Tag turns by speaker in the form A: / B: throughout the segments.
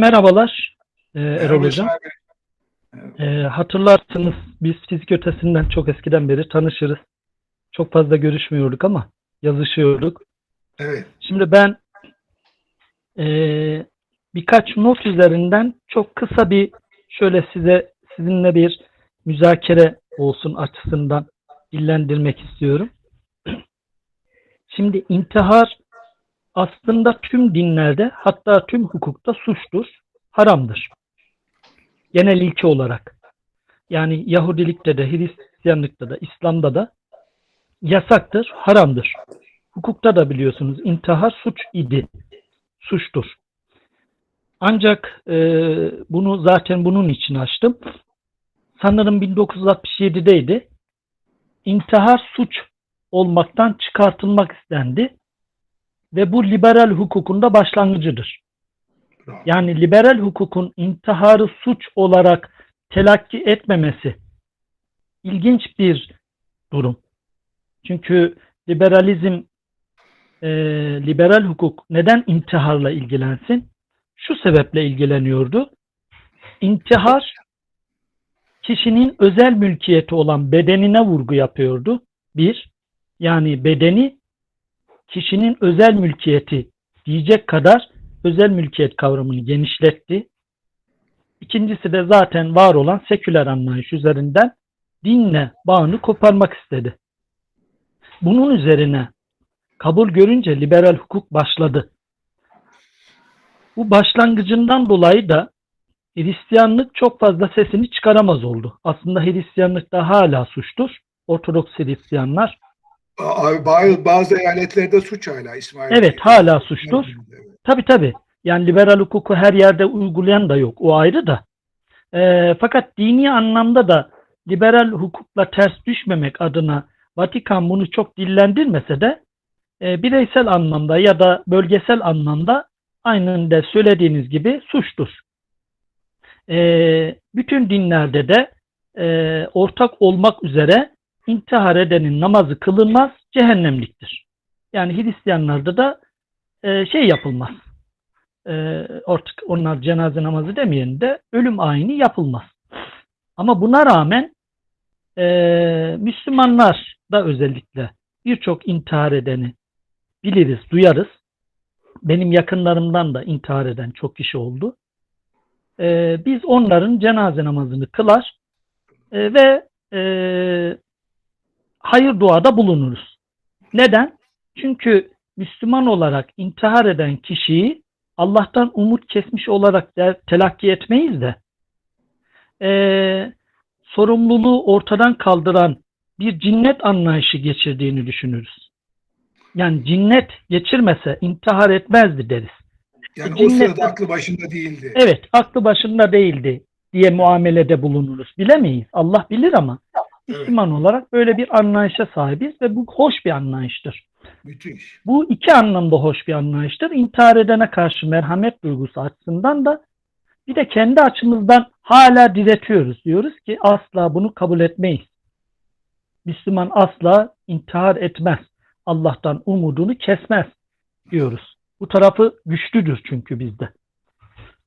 A: Merhabalar e, Erol Hocam. E, hatırlarsınız biz fizik ötesinden çok eskiden beri tanışırız. Çok fazla görüşmüyorduk ama yazışıyorduk.
B: Evet.
A: Şimdi ben e, birkaç not üzerinden çok kısa bir şöyle size sizinle bir müzakere olsun açısından dillendirmek istiyorum. Şimdi intihar aslında tüm dinlerde hatta tüm hukukta suçtur, haramdır. Genel ilke olarak. Yani Yahudilikte de, Hristiyanlıkta da, İslam'da da yasaktır, haramdır. Hukukta da biliyorsunuz intihar suç idi, suçtur. Ancak e, bunu zaten bunun için açtım. Sanırım 1967'deydi. İntihar suç olmaktan çıkartılmak istendi ve bu liberal hukukunda başlangıcıdır.
B: Bravo.
A: Yani liberal hukukun intiharı suç olarak telakki etmemesi ilginç bir durum. Çünkü liberalizm, e, liberal hukuk neden intiharla ilgilensin? Şu sebeple ilgileniyordu. İntihar kişinin özel mülkiyeti olan bedenine vurgu yapıyordu. Bir, yani bedeni kişinin özel mülkiyeti diyecek kadar özel mülkiyet kavramını genişletti. İkincisi de zaten var olan seküler anlayış üzerinden dinle bağını koparmak istedi. Bunun üzerine kabul görünce liberal hukuk başladı. Bu başlangıcından dolayı da Hristiyanlık çok fazla sesini çıkaramaz oldu. Aslında Hristiyanlıkta hala suçtur. Ortodoks Hristiyanlar
B: bazı, bazı eyaletlerde suç hala İsmail.
A: Evet,
B: Bey.
A: hala suçtur.
B: Evet.
A: Tabii tabii. Yani liberal hukuku her yerde uygulayan da yok. O ayrı da. Ee, fakat dini anlamda da liberal hukukla ters düşmemek adına Vatikan bunu çok dillendirmese de e, bireysel anlamda ya da bölgesel anlamda aynen de söylediğiniz gibi suçtur. Ee, bütün dinlerde de e, ortak olmak üzere intihar edenin namazı kılınmaz, cehennemliktir. Yani Hristiyanlarda da e, şey yapılmaz. E, artık onlar cenaze namazı demeyelim de ölüm ayini yapılmaz. Ama buna rağmen e, Müslümanlar da özellikle birçok intihar edeni biliriz, duyarız. Benim yakınlarımdan da intihar eden çok kişi oldu. E, biz onların cenaze namazını kılar e, ve e, hayır duada bulunuruz. Neden? Çünkü Müslüman olarak intihar eden kişiyi Allah'tan umut kesmiş olarak der, telakki etmeyiz de eee, sorumluluğu ortadan kaldıran bir cinnet anlayışı geçirdiğini düşünürüz. Yani cinnet geçirmese intihar etmezdi deriz.
B: Yani o
A: Cinnet-
B: sırada aklı başında değildi.
A: Evet, aklı başında değildi diye muamelede bulunuruz. Bilemeyiz. Allah bilir ama Müslüman olarak böyle bir anlayışa sahibiz ve bu hoş bir anlayıştır.
B: Müthiş.
A: Bu iki anlamda hoş bir anlayıştır. İntihar edene karşı merhamet duygusu açısından da bir de kendi açımızdan hala diretiyoruz. Diyoruz ki asla bunu kabul etmeyiz. Müslüman asla intihar etmez. Allah'tan umudunu kesmez diyoruz. Bu tarafı güçlüdür çünkü bizde.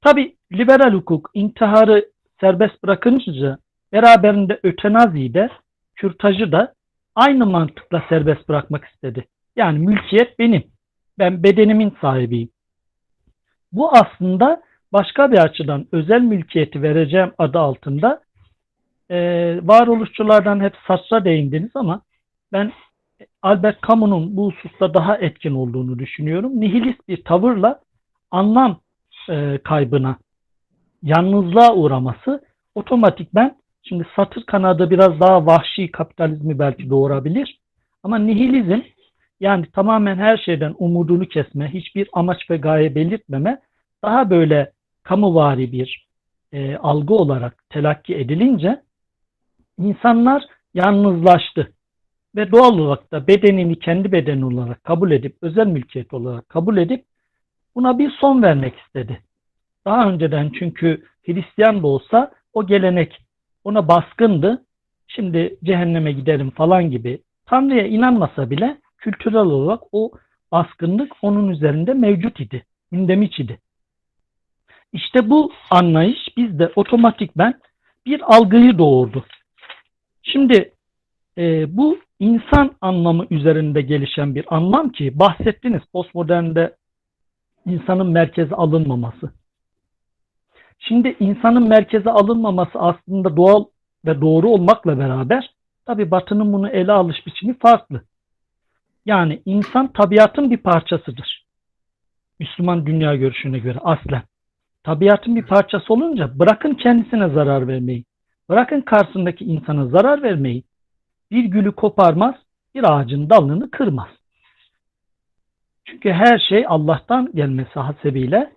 A: Tabi liberal hukuk intiharı serbest bırakınca beraberinde ötenaziyi de kürtajı da aynı mantıkla serbest bırakmak istedi. Yani mülkiyet benim. Ben bedenimin sahibiyim. Bu aslında başka bir açıdan özel mülkiyeti vereceğim adı altında e, varoluşçulardan hep saçra değindiniz ama ben Albert Camus'un bu hususta daha etkin olduğunu düşünüyorum. Nihilist bir tavırla anlam e, kaybına, yalnızlığa uğraması otomatikmen şimdi satır kanadı biraz daha vahşi kapitalizmi belki doğurabilir. Ama nihilizm yani tamamen her şeyden umudunu kesme, hiçbir amaç ve gaye belirtmeme daha böyle kamuvari bir e, algı olarak telakki edilince insanlar yalnızlaştı. Ve doğal olarak da bedenini kendi bedeni olarak kabul edip, özel mülkiyet olarak kabul edip buna bir son vermek istedi. Daha önceden çünkü Hristiyan da olsa o gelenek ona baskındı. Şimdi cehenneme giderim falan gibi Tanrı'ya inanmasa bile kültürel olarak o baskınlık onun üzerinde mevcut idi. Gündemiç idi. İşte bu anlayış bizde otomatikmen bir algıyı doğurdu. Şimdi e, bu insan anlamı üzerinde gelişen bir anlam ki bahsettiniz postmodernde insanın merkeze alınmaması. Şimdi insanın merkeze alınmaması aslında doğal ve doğru olmakla beraber tabi Batı'nın bunu ele alış biçimi farklı. Yani insan tabiatın bir parçasıdır. Müslüman dünya görüşüne göre aslen. Tabiatın bir parçası olunca bırakın kendisine zarar vermeyi, bırakın karşısındaki insana zarar vermeyi, bir gülü koparmaz, bir ağacın dalını kırmaz. Çünkü her şey Allah'tan gelmesi hasebiyle,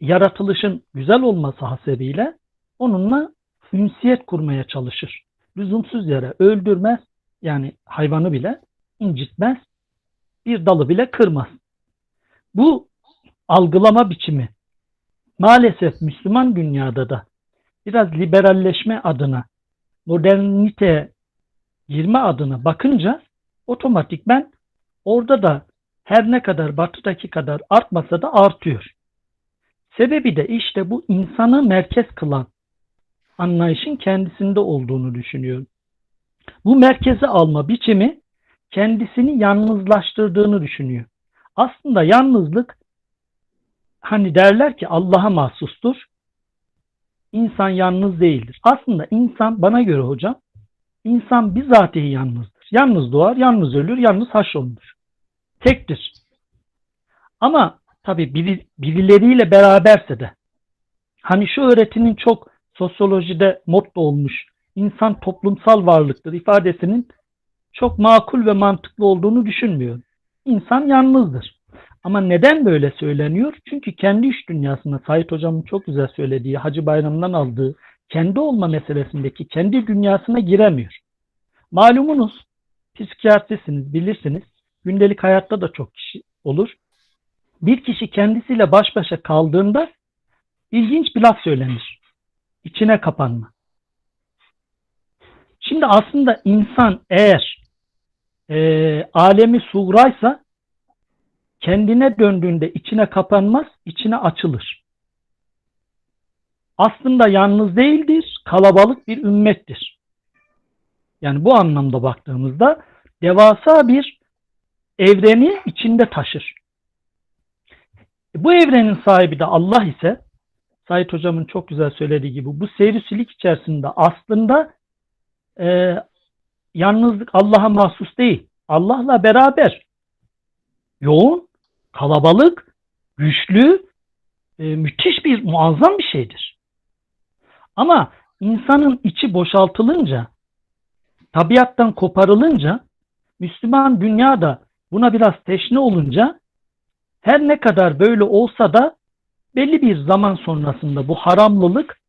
A: yaratılışın güzel olması hasebiyle onunla ünsiyet kurmaya çalışır. Lüzumsuz yere öldürmez, yani hayvanı bile incitmez, bir dalı bile kırmaz. Bu algılama biçimi maalesef Müslüman dünyada da biraz liberalleşme adına, modernite girme adına bakınca otomatikmen orada da her ne kadar batıdaki kadar artmasa da artıyor. Sebebi de işte bu insanı merkez kılan anlayışın kendisinde olduğunu düşünüyorum. Bu merkeze alma biçimi kendisini yalnızlaştırdığını düşünüyor. Aslında yalnızlık hani derler ki Allah'a mahsustur. İnsan yalnız değildir. Aslında insan bana göre hocam insan bizatihi yalnızdır. Yalnız doğar, yalnız ölür, yalnız haşrolunur. Tektir. Ama tabi biri, birileriyle beraberse de hani şu öğretinin çok sosyolojide motto olmuş insan toplumsal varlıktır ifadesinin çok makul ve mantıklı olduğunu düşünmüyorum. İnsan yalnızdır. Ama neden böyle söyleniyor? Çünkü kendi iş dünyasına Sait Hocam'ın çok güzel söylediği, Hacı Bayram'dan aldığı kendi olma meselesindeki kendi dünyasına giremiyor. Malumunuz psikiyatrisiniz, bilirsiniz. Gündelik hayatta da çok kişi olur. Bir kişi kendisiyle baş başa kaldığında ilginç bir laf söylenir. İçine kapanma. Şimdi aslında insan eğer e, alemi suğraysa kendine döndüğünde içine kapanmaz, içine açılır. Aslında yalnız değildir, kalabalık bir ümmettir. Yani bu anlamda baktığımızda devasa bir evreni içinde taşır. Bu evrenin sahibi de Allah ise Said Hocam'ın çok güzel söylediği gibi bu seyrislilik içerisinde aslında e, yalnızlık Allah'a mahsus değil. Allah'la beraber yoğun, kalabalık, güçlü, e, müthiş bir muazzam bir şeydir. Ama insanın içi boşaltılınca, tabiattan koparılınca, Müslüman dünyada buna biraz teşne olunca her ne kadar böyle olsa da belli bir zaman sonrasında bu haramlılık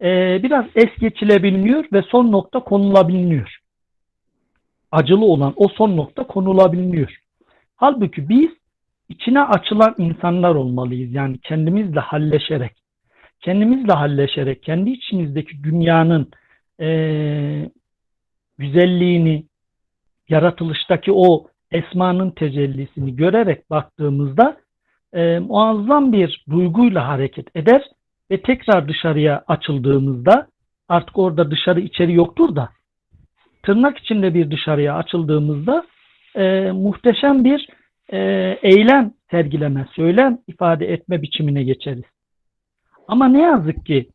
A: e, biraz es geçilebilmiyor ve son nokta konulabiliyor. Acılı olan o son nokta konulabiliyor. Halbuki biz içine açılan insanlar olmalıyız. Yani kendimizle halleşerek, kendimizle halleşerek, kendi içimizdeki dünyanın e, güzelliğini, yaratılıştaki o esmanın tecellisini görerek baktığımızda e, muazzam bir duyguyla hareket eder ve tekrar dışarıya açıldığımızda artık orada dışarı içeri yoktur da tırnak içinde bir dışarıya açıldığımızda e, muhteşem bir e, eylem sergileme, söylem ifade etme biçimine geçeriz. Ama ne yazık ki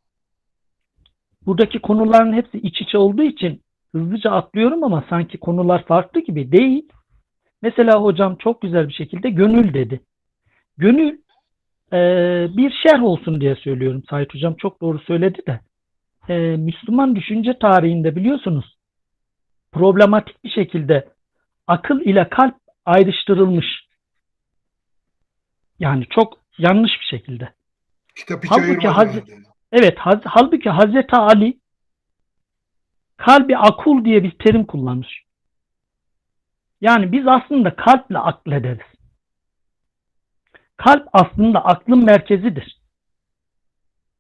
A: buradaki konuların hepsi iç içe olduğu için hızlıca atlıyorum ama sanki konular farklı gibi değil. Mesela hocam çok güzel bir şekilde gönül dedi. Gönül e, bir şerh olsun diye söylüyorum. Sait hocam çok doğru söyledi de. E, Müslüman düşünce tarihinde biliyorsunuz problematik bir şekilde akıl ile kalp ayrıştırılmış. Yani çok yanlış bir şekilde.
B: Kitap hiç
A: Halbuki Haz-
B: yani.
A: Evet, haz- halbuki Hazreti Ali kalbi akul diye bir terim kullanmış. Yani biz aslında kalple aklederiz. Kalp aslında aklın merkezidir.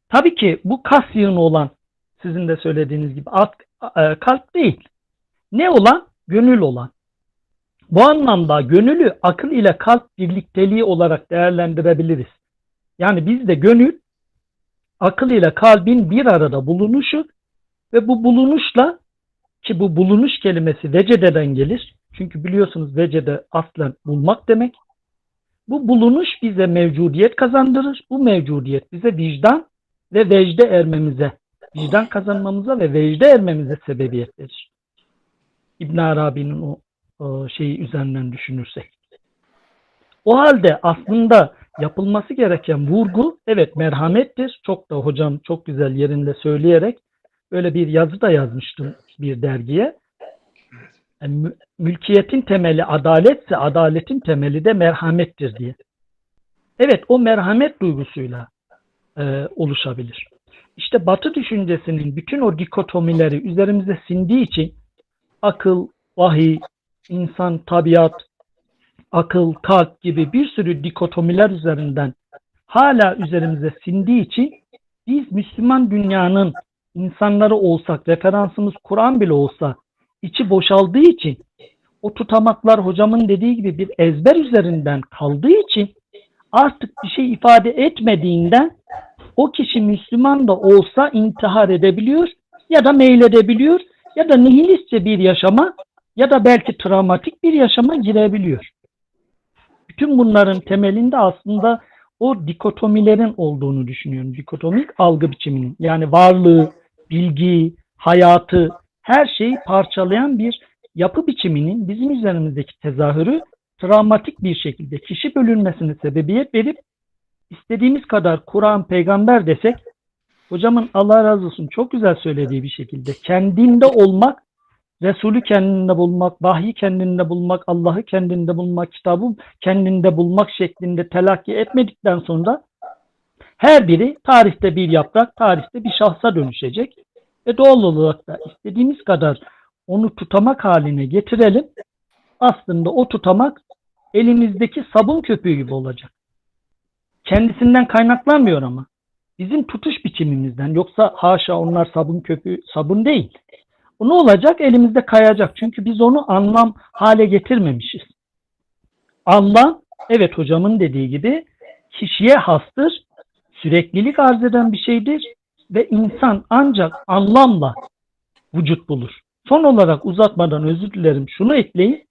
A: Tabii ki bu kas yığını olan sizin de söylediğiniz gibi ak- e, kalp değil. Ne olan? Gönül olan. Bu anlamda gönülü akıl ile kalp birlikteliği olarak değerlendirebiliriz. Yani bizde gönül akıl ile kalbin bir arada bulunuşu ve bu bulunuşla ki bu bulunuş kelimesi vecededen gelir. Çünkü biliyorsunuz vecede aslen bulmak demek. Bu bulunuş bize mevcudiyet kazandırır. Bu mevcudiyet bize vicdan ve vecde ermemize, vicdan kazanmamıza ve vecde ermemize sebebiyet verir. İbn Arabi'nin o, şeyi üzerinden düşünürsek. O halde aslında yapılması gereken vurgu evet merhamettir. Çok da hocam çok güzel yerinde söyleyerek böyle bir yazı da yazmıştım bir dergiye. Mülkiyetin temeli adaletse adaletin temeli de merhamettir diye. Evet o merhamet duygusuyla e, oluşabilir. İşte Batı düşüncesinin bütün o dikotomileri üzerimize sindiği için akıl, vahiy, insan, tabiat, akıl, kalp gibi bir sürü dikotomiler üzerinden hala üzerimize sindiği için biz Müslüman dünyanın insanları olsak, referansımız Kur'an bile olsa içi boşaldığı için o tutamaklar hocamın dediği gibi bir ezber üzerinden kaldığı için artık bir şey ifade etmediğinden o kişi Müslüman da olsa intihar edebiliyor ya da meyledebiliyor ya da nihilistçe bir yaşama ya da belki travmatik bir yaşama girebiliyor. Bütün bunların temelinde aslında o dikotomilerin olduğunu düşünüyorum. Dikotomik algı biçiminin yani varlığı, bilgi, hayatı, her şeyi parçalayan bir yapı biçiminin bizim üzerimizdeki tezahürü travmatik bir şekilde kişi bölünmesine sebebiyet verip istediğimiz kadar Kur'an, peygamber desek hocamın Allah razı olsun çok güzel söylediği bir şekilde kendinde olmak, Resulü kendinde bulmak, vahyi kendinde bulmak, Allah'ı kendinde bulmak, kitabı kendinde bulmak şeklinde telakki etmedikten sonra her biri tarihte bir yaprak, tarihte bir şahsa dönüşecek. Ve doğal olarak da istediğimiz kadar onu tutamak haline getirelim. Aslında o tutamak elimizdeki sabun köpüğü gibi olacak. Kendisinden kaynaklanmıyor ama. Bizim tutuş biçimimizden. Yoksa haşa onlar sabun köpüğü, sabun değil. O ne olacak? Elimizde kayacak. Çünkü biz onu anlam hale getirmemişiz. Anlam, evet hocamın dediği gibi kişiye hastır, süreklilik arz eden bir şeydir ve insan ancak anlamla vücut bulur. Son olarak uzatmadan özür dilerim şunu ekleyin.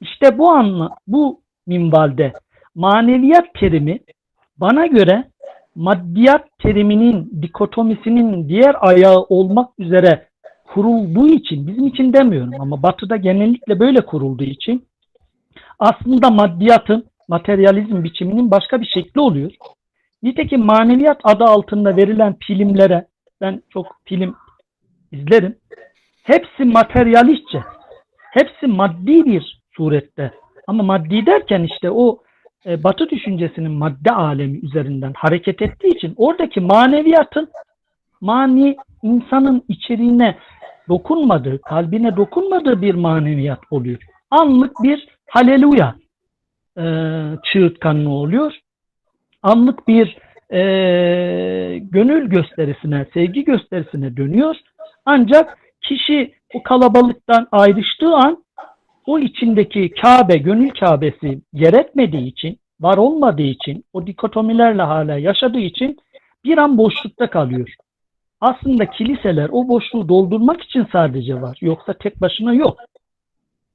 A: İşte bu anla, bu minvalde maneviyat terimi bana göre maddiyat teriminin dikotomisinin diğer ayağı olmak üzere kurulduğu için bizim için demiyorum ama batıda genellikle böyle kurulduğu için aslında maddiyatın materyalizm biçiminin başka bir şekli oluyor. Nitekim maneviyat adı altında verilen filmlere ben çok film izlerim. Hepsi materyalistçe. Hepsi maddi bir surette. Ama maddi derken işte o e, batı düşüncesinin madde alemi üzerinden hareket ettiği için oradaki maneviyatın mani insanın içeriğine dokunmadığı, kalbine dokunmadığı bir maneviyat oluyor. Anlık bir haleluya e, çığırtkanlığı oluyor. Anlık bir e, gönül gösterisine, sevgi gösterisine dönüyor. Ancak kişi o kalabalıktan ayrıştığı an o içindeki Kabe, gönül Kabe'si gerekmediği için, var olmadığı için, o dikotomilerle hala yaşadığı için bir an boşlukta kalıyor. Aslında kiliseler o boşluğu doldurmak için sadece var. Yoksa tek başına yok.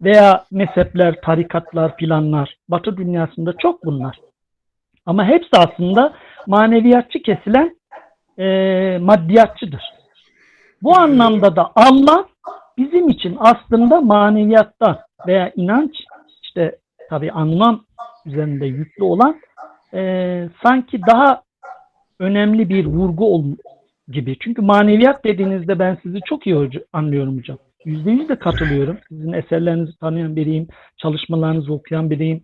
A: Veya mezhepler, tarikatlar, planlar. Batı dünyasında çok bunlar. Ama hepsi aslında maneviyatçı kesilen e, maddiyatçıdır. Bu anlamda da anlam bizim için aslında maneviyattan veya inanç işte tabi anlam üzerinde yüklü olan e, sanki daha önemli bir vurgu ol, gibi. Çünkü maneviyat dediğinizde ben sizi çok iyi anlıyorum hocam. Yüzde yüz de katılıyorum. Sizin eserlerinizi tanıyan biriyim, çalışmalarınızı okuyan biriyim,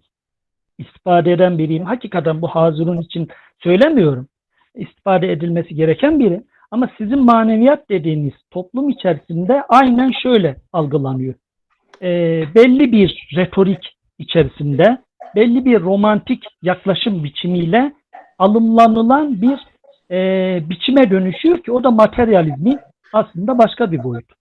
A: istifade eden biriyim. Hakikaten bu hazırın için söylemiyorum. İstifade edilmesi gereken biri. Ama sizin maneviyat dediğiniz toplum içerisinde aynen şöyle algılanıyor. E, belli bir retorik içerisinde, belli bir romantik yaklaşım biçimiyle alımlanılan bir e, biçime dönüşüyor ki o da materyalizmin aslında başka bir boyutu.